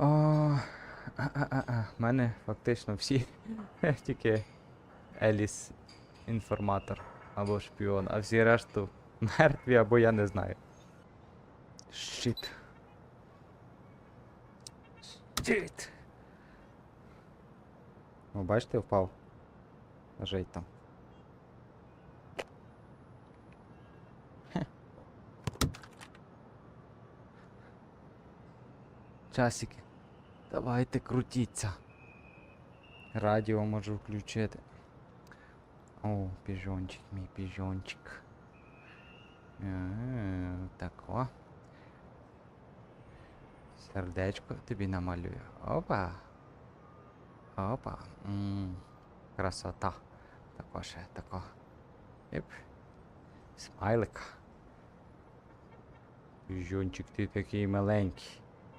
О, а, а, а, а. В мене фактично всі тільки Еліс інформатор або шпіон, а всі решту мертві або я не знаю. Щит. Щит. О, бачите, впав. Лежить там. Часики. Давайте крутіться. Радіо можу включити. О, піжончик, мій піжончик. Е, Тако. Сердечко тобі намалюю. Опа. Опа. м Красота. Тако ще, тако. Іп. Смайлик. Піжончик, ти такий маленький.